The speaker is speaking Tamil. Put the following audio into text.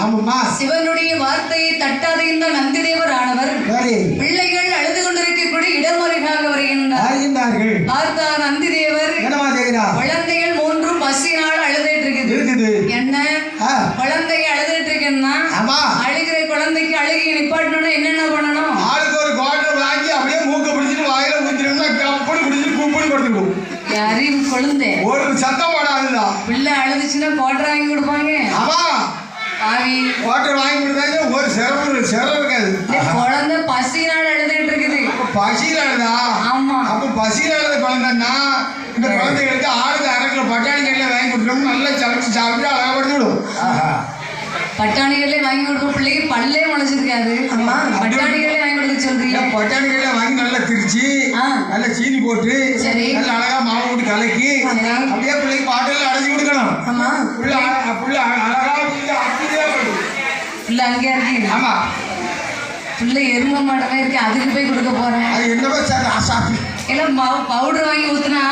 ஆமாம்மா. சிவனுடைய வார்த்தையை தட்டாத இந்த நந்தி தேவர் ஆனவர் சரி பிள்ளைகள் அழுது கொண்டிருக்கக்கூடிய இடமுறைக்காக வருகின்றார் பார்த்தார் நந்தி தேவர் குழந்தைகள் மூன்றும் பசியினால் அழுதுட்டு இருக்குது என்ன? ஆ, குழந்தைங்க அழுதுட்டு இருக்குன்னா அழுகிற குழந்தைக்கு அழுகி நிப்பாட்டணும்னா என்னென்ன பண்ணணும்? ஆளுக்கு ஒரு குவார்டர் வாங்கி அப்படியே மூக்க பிடிச்சிட்டு வாயில ஊத்திட்டோம்னா கப்படி பிடிச்சிட்டு குப்படி படுத்துக்கும் அறிவு கொழுந்தே? ஒரு சத்தம் போடாதுதான் பிள்ளை அழுதுச்சுன்னா கோட்டை வாங்கி கொடுப்பாங்க ஆமா ஆவி குவார்டர் வாங்கி கொடுத்தாங்க சிரமம் சிரமம் இருக்காது குழந்தை பசியினால் அழுதுட்டு இருக்குது. பசியில் அழுதா ஆமா. அப்போ பசியில் அழுத குழந்தைன்னா இந்த குழந்தைகளுக்கு ஆளுக்கு அரைக்கிற பட்டாணி கடையில் வாங்கி கொடுத்தோம்னா நல்லா சமைச்சு சாப்பிட்டு அழகா படுத்து விடும் பட்டாணிகளே வாங்கி கொடுக்கும் பிள்ளைக்கு பல்லே முளைச்சிருக்காது. ஆமா. பட்டாணிகளே வாங்கி கொடுக்க சொல்றீங்க? இந்த பட்டாணி கடையில் வாங்கி நல்லா திரிச்சு. நல்லா சீனி போட்டு சரி. நல்லா அழகா மாவு போட்டு கலக்கி. அப்படியே பிள்ளைக்கு பாட்டில் அடைச்சி கொடுக்கணும். ஆமா. புள்ள புள்ள. பிள்ளை அங்கே இருக்கு ஆமா. பிள்ளை எரும மாடமே இருக்கு அதுக்கு போய் கொடுக்க போறேன். அது என்னவோ சார் ஆசாப்பி எல்லாம் பவுடர் வாங்கி ஊத்துனா